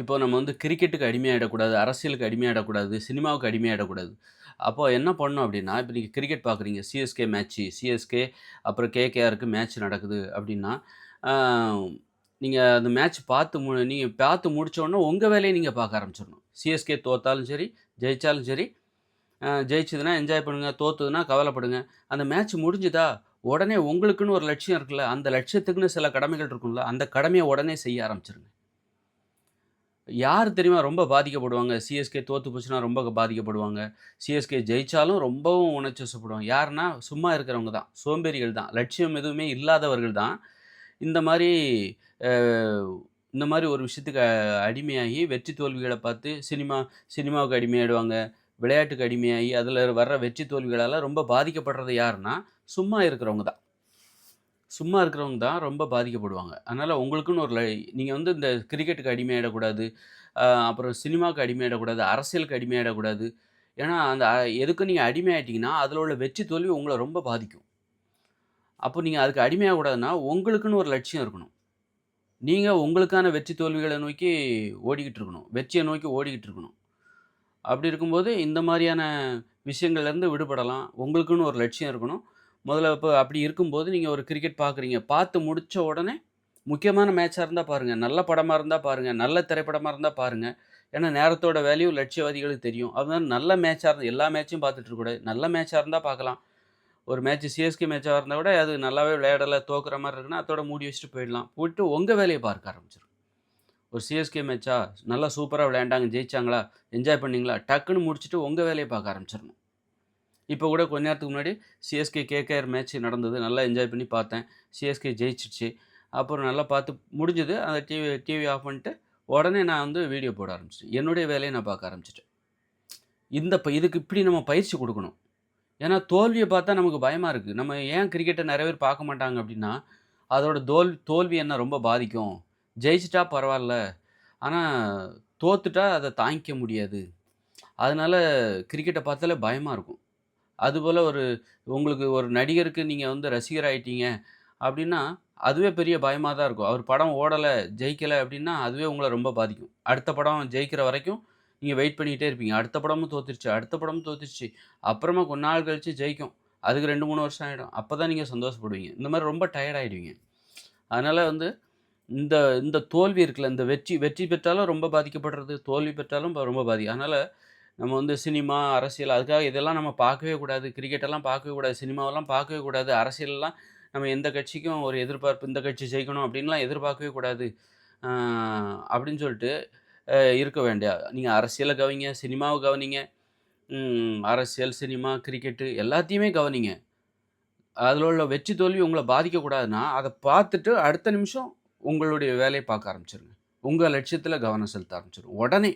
இப்போ நம்ம வந்து கிரிக்கெட்டுக்கு அடிமையாயிடக்கூடாது, அரசியலுக்கு அடிமையாயிடக்கூடாது, சினிமாவுக்கு அடிமையாயிடக்கூடாது. அப்போ என்ன பண்ணணும் அப்படின்னா இப்போ நீங்கள் கிரிக்கெட் பார்க்குறீங்க. CSK match. சிஎஸ்கே அப்புறம் கேகேஆருக்கு மேட்ச் நடக்குது அப்படின்னா நீங்கள் அந்த மேட்ச் பார்த்து மு நீங்கள் பார்த்து முடித்தோடனே உங்கள் வேலையை நீங்கள் பார்க்க ஆரம்பிச்சிடணும் சிஎஸ்கே தோத்தாலும் சரி, ஜெயித்தாலும் சரி, ஜெயிச்சதுன்னா என்ஜாய் பண்ணுங்கள் தோத்துதுன்னா கவலைப்படுங்க. அந்த மேட்ச் முடிஞ்சுதா, உடனே உங்களுக்குன்னு ஒரு லட்சியம் இருக்குல்ல, அந்த லட்சியத்துக்குன்னு சில கடமைகள் இருக்கும்ல, அந்த கடமையை உடனே செய்ய ஆரம்பிச்சிருங்க யார் தெரியுமா ரொம்ப பாதிக்கப்படுவாங்க? சிஎஸ்கே தோற்று போச்சுன்னா ரொம்ப பாதிக்கப்படுவாங்க. சிஎஸ்கே ஜெயித்தாலும் ரொம்பவும் உணர்ச்சி வசப்படுவாங்க. யாருன்னா, சும்மா இருக்கிறவங்க தான். சோம்பேறிகள் தான். லட்சியம் எதுவுமே இல்லாதவர்கள் தான். இந்த மாதிரி இந்த மாதிரி ஒரு விஷயத்துக்கு அடிமையாகி வெற்றி தோல்விகளை பார்த்து சினிமா சினிமாவுக்கு அடிமையாயிடுவாங்க. விளையாட்டுக்கு அடிமையாகி அதில் வர்ற வெற்றி தோல்விகளால் ரொம்ப பாதிக்கப்படுறது யாருன்னா, சும்மா இருக்கிறவங்க தான். சும்மா இருக்கிறவங்க தான் ரொம்ப பாதிக்கப்படுவாங்க. அதனால் உங்களுக்குன்னு ஒரு நீங்கள் வந்து இந்த கிரிக்கெட்டுக்கு அடிமையாயிடக்கூடாது. அப்புறம் சினிமாவுக்கு அடிமையாயிடக்கூடாது. அரசியலுக்கு அடிமையாயிடக்கூடாது. ஏன்னா, அந்த எதுக்கு நீங்கள் நீங்க அடிமையாயிட்டீங்கன்னா, அதில் உள்ள வெற்றி தோல்வி உங்களை ரொம்ப பாதிக்கும். அப்போ நீங்கள் அதுக்கு அடிமையாகக்கூடாதுன்னா, உங்களுக்குன்னு ஒரு லட்சியம் இருக்கணும். நீங்கள் உங்களுக்கான வெற்றி தோல்விகளை நோக்கி ஓடிக்கிட்டு இருக்கணும். வெற்றியை நோக்கி ஓடிக்கிட்டு இருக்கணும். அப்படி இருக்கும்போது இந்த மாதிரியான விஷயங்கள்லேருந்து விடுபடலாம். உங்களுக்குன்னு ஒரு லட்சியம் இருக்கணும். முதல்ல இப்போ அப்படி இருக்கும்போது நீங்கள் ஒரு கிரிக்கெட் பார்க்குறீங்க. பார்த்து முடிச்ச உடனே முக்கியமான மேட்சாக இருந்தால் பாருங்கள் நல்ல படமாக இருந்தால் பாருங்கள் நல்ல திரைப்படமாக இருந்தால் பாருங்கள் ஏன்னா நேரத்தோட வேல்யூ லட்சியவாதிகளுக்கு தெரியும். அதனால நல்ல மேட்சாக இருந்தால் எல்லா மேட்சும் பார்த்துட்டு இருக்கக்கூடாது. நல்ல மேட்சாக இருந்தால் பார்க்கலாம். ஒரு மேட்ச் சிஎஸ்கே மேட்சாக இருந்தால் கூட அது நல்லாவே விளையாடலை தோக்குற மாதிரி இருக்குன்னா, அதோட மூடி வச்சுட்டு போயிடலாம். போயிட்டு உங்கள் வேலையை பார்க்க ஆரம்பிச்சிடும் ஒரு சிஎஸ்கே மேட்சா நல்லா சூப்பராக விளையாண்டாங்க, ஜெயிச்சாங்களா, என்ஜாய் பண்ணிங்களா டக்குன்னு முடிச்சுட்டு உங்கள் வேலையை பார்க்க ஆரம்பிச்சிடணும் இப்போ கூட கொஞ்ச நேரத்துக்கு முன்னாடி சிஎஸ்கே கேகேஆர் மேட்ச் நடந்தது. நல்லா என்ஜாய் பண்ணி பார்த்தேன். சிஎஸ்கே ஜெயிச்சுருச்சு. அப்புறம் நல்லா பார்த்து முடிஞ்சது. அந்த டிவி டிவி ஆஃப் பண்ணிட்டு, உடனே நான் வந்து வீடியோ போட ஆரம்பிச்சிட்டேன் என்னுடைய வேலையை நான் பார்க்க ஆரம்பிச்சிட்டேன் இந்த ப இதுக்கு இப்படி நம்ம பயிற்சி கொடுக்கணும் ஏன்னா தோல்வியை பார்த்தா நமக்கு பயமாக இருக்குது நம்ம ஏன் கிரிக்கெட்டை நிறைய பேர் பார்க்க மாட்டாங்க அப்படின்னா அதோட தோல் தோல்வி என்ன ரொம்ப பாதிக்கும். ஜெயிச்சிட்டா பரவாயில்ல ஆனால் தோத்துட்டா அதை தாங்கிக்க முடியாது. அதனால கிரிக்கெட்டை பார்த்தாலே பயமாக இருக்கும். அதுபோல் ஒரு உங்களுக்கு ஒரு நடிகருக்கு நீங்கள் வந்து ரசிகர் ஆயிட்டீங்க அப்படின்னா அதுவே பெரிய பயமாக தான் இருக்கும். அவர் படம் ஓடலை ஜெயிக்கலை அப்படின்னா அதுவே உங்களை ரொம்ப பாதிக்கும். அடுத்த படம் ஜெயிக்கிற வரைக்கும் நீங்கள் வெயிட் பண்ணிகிட்டே இருப்பீங்க. அடுத்த படமும் தோத்துருச்சு, அடுத்த படமும் தோத்துருச்சு. அப்புறமா கொஞ்ச நாள் கழிச்சு ஜெயிக்கும். அதுக்கு 2, 3 வருஷம் ஆகிடும் அப்போ தான் நீங்கள் சந்தோஷப்படுவீங்க. இந்த மாதிரி ரொம்ப டயர்ட் ஆகிடுவீங்க அதனால் வந்து இந்த இந்த தோல்வி இருக்குல்ல, இந்த வெற்றி வெற்றி பெற்றாலும் ரொம்ப பாதிக்கப்படுறது, தோல்வி பெற்றாலும் ரொம்ப பாதிக்கும். அதனால நம்ம வந்து சினிமா, அரசியல் அதுக்காக இதெல்லாம் நம்ம பார்க்கவே கூடாது. கிரிக்கெட்டெல்லாம் பார்க்கவே கூடாது. சினிமாவெல்லாம் பார்க்கவே கூடாது. அரசியலெல்லாம் நம்ம எந்த கட்சிக்கும் ஒரு எதிர்பார்ப்பு இந்த கட்சி ஜெயிக்கணும் அப்படின்லாம் எதிர்பார்க்கவே கூடாது. அப்படின்னு சொல்லிட்டு இருக்க வேண்டிய நீங்கள் அரசியலை கவனிங்க, சினிமாவை கவனிங்க. அரசியல், சினிமா, கிரிக்கெட்டு எல்லாத்தையுமே கவனிங்க. அதில் உள்ள வெற்றி தோல்வி உங்களை பாதிக்கக்கூடாதுன்னா, அதை பார்த்துட்டு அடுத்த நிமிஷம் உங்களுடைய வேலையை பார்க்க ஆரம்பிச்சிருங்க உங்கள் லட்சியத்தில் கவனம் செலுத்த ஆரம்பிச்சிடும் உடனே.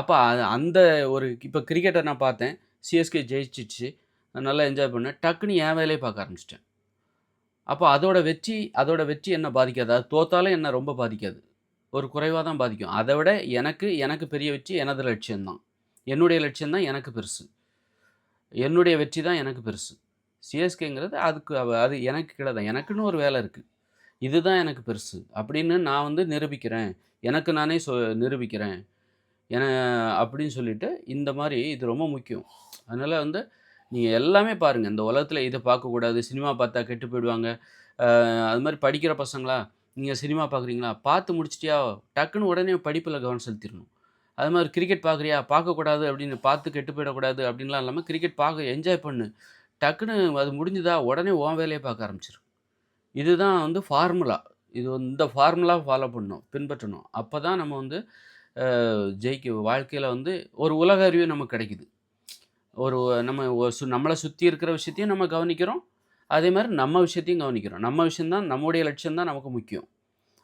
அப்போ அந்த ஒரு இப்போ கிரிக்கெட்டை நான் பார்த்தேன். சிஎஸ்கே ஜெயிச்சிச்சு நல்லா என்ஜாய் பண்ணேன். டக்குன்னு என் வேலையை பார்க்க ஆரம்பிச்சிட்டேன் அப்போ அதோட வெற்றி அதோட வெற்றி என்ன பாதிக்காது. அது தோத்தாலும் என்ன ரொம்ப பாதிக்காது. ஒரு குறைவாக தான் பாதிக்கும். அதை விட எனக்கு எனக்கு பெரிய வெற்றி எனது லட்சியம்தான் என்னுடைய லட்சியம் தான் எனக்கு பெருசு. என்னுடைய வெற்றி தான் எனக்கு பெருசு. சிஎஸ்கேங்கிறது அதுக்கு அது எனக்கு கீழ தான். எனக்குன்னு ஒரு வேலை இருக்குது இதுதான் எனக்கு பெருசு. அப்படின்னு நான் வந்து நிரூபிக்கிறேன். எனக்கு நானே சொ நிரூபிக்கிறேன். என அப்படின்னு சொல்லிட்டு இந்த மாதிரி இது ரொம்ப முக்கியம். அதனால் வந்து நீங்கள் எல்லாமே பாருங்கள் இந்த உலகத்தில் இதை பார்க்கக்கூடாது. சினிமா பார்த்தா கெட்டு போயிடுவாங்க. அது மாதிரி படிக்கிற பசங்களா, நீங்கள் சினிமா பார்க்குறீங்களா, பார்த்து முடிச்சிட்டியா டக்குன்னு உடனே படிப்பில் கவனம் செலுத்திடணும் அது மாதிரி கிரிக்கெட் பார்க்குறியா, பார்க்கக்கூடாது அப்படின்னு பார்த்து கெட்டு போயிடக்கூடாது அப்படின்லாம் இல்லாமல் கிரிக்கெட் பார்க்க என்ஜாய் பண்ணு. டக்குன்னு அது முடிஞ்சுதா, உடனே ஓன் வேலையை பார்க்க ஆரம்பிச்சிரு இதுதான் வந்து ஃபார்முலா. இது இந்த ஃபார்முலா ஃபாலோ பண்ணணும். பின்பற்றணும். அப்போ தான் நம்ம வந்து ஜெயிக்க வாழ்க்கையில் வந்து ஒரு உலக அறிவு நமக்கு கிடைக்குது. ஒரு நம்ம சு நம்மளை சுற்றி இருக்கிற விஷயத்தையும் நம்ம கவனிக்கிறோம். அதே மாதிரி நம்ம விஷயத்தையும் கவனிக்கிறோம். நம்ம விஷயந்தான் நம்முடைய லட்சியம்தான் நமக்கு முக்கியம்.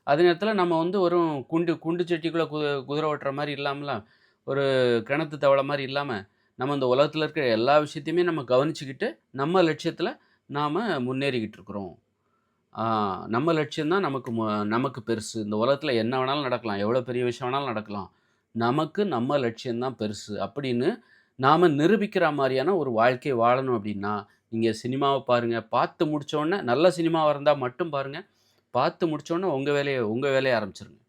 அதே நேரத்தில் நம்ம வந்து ஒரு குண்டு குண்டு செட்டிக்குள்ளே குது குதிரை ஓட்டுற மாதிரி இல்லாமல் ஒரு கிணத்து தவளை மாதிரி இல்லாமல் நம்ம இந்த உலகத்தில் இருக்கிற எல்லா விஷயத்தையுமே நம்ம கவனிச்சுக்கிட்டு, நம்ம லட்சியத்தில் நாம் முன்னேறிக்கிட்டு இருக்கிறோம். நம்ம லட்சியம் தான் நமக்கு நமக்கு பெருசு. இந்த உலகத்தில் என்ன வேணாலும் நடக்கலாம். எவ்வளோ பெரிய விஷயம் வேணாலும் நடக்கலாம். நமக்கு நம்ம லட்சியம்தான் பெருசு. அப்படின்னு நாம் நிரூபிக்கிற மாதிரியான ஒரு வாழ்க்கை வாழணும் அப்படின்னா நீங்கள் சினிமாவை பாருங்கள் பார்த்து முடித்தோடனே நல்ல சினிமாவாக இருந்தால் மட்டும் பாருங்க. பார்த்து முடித்தோடனே உங்கள் வேலையை உங்கள் வேலையை ஆரம்பிச்சிருங்க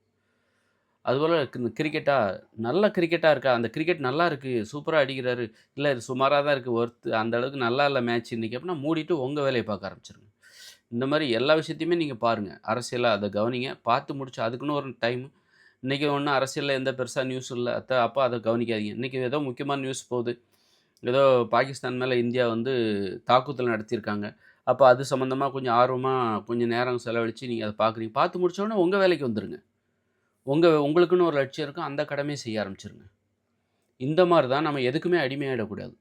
அதுபோல் கிரிக்கெட்டாக இந்த நல்ல கிரிக்கெட்டாக இருக்கா? அந்த கிரிக்கெட் நல்லா இருக்குது சூப்பராக அடிக்கிறாரு. இல்லை இது தான் இருக்குது ஒர்த்து அந்த அளவுக்கு நல்லா இல்லை மேட்ச் இன்றைக்கி அப்படின்னா மூடிட்டு உங்கள் வேலையை பார்க்க ஆரம்பிச்சிருங்க இந்த மாதிரி எல்லா விஷயத்தையுமே நீங்கள் பாருங்கள் அரசியலாக அதை கவனிங்க. பார்த்து முடிச்சு அதுக்குன்னு ஒரு டைம். இன்றைக்கி ஒன்றும் அரசியலில் எந்த பெருசாக நியூஸ் இல்லை அத்தை அப்போ அதை கவனிக்காதீங்க. இன்றைக்கி ஏதோ முக்கியமான நியூஸ் போகுது. ஏதோ பாகிஸ்தான் மேலே இந்தியா வந்து தாக்குதல் நடத்தியிருக்காங்க. அப்போ அது சம்மந்தமாக கொஞ்சம் ஆர்வமாக கொஞ்சம் நேரம் செலவழிச்சு நீங்கள் அதை பார்க்குறீங்க. பார்த்து முடிச்ச உங்கள் வேலைக்கு வந்துடுங்க உங்கள் உங்களுக்குன்னு ஒரு லட்சியம் இருக்கும். அந்த கடமையை செய்ய ஆரம்பிச்சிருங்க இந்த மாதிரி தான் நம்ம எதுக்குமே அடிமையாகிடக்கூடாது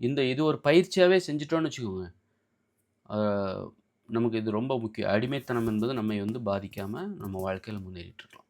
இந்த இது ஒரு பயிற்சியாகவே செஞ்சிட்டோன்னு வச்சுக்கோங்க. நமக்கு இது ரொம்ப முக்கியம். அடிமைத்தனம் என்பது நம்மை வந்து பாதிக்காமல் நம்ம வாழ்க்கையில் முன்னேறிட்டு இருக்கலாம்.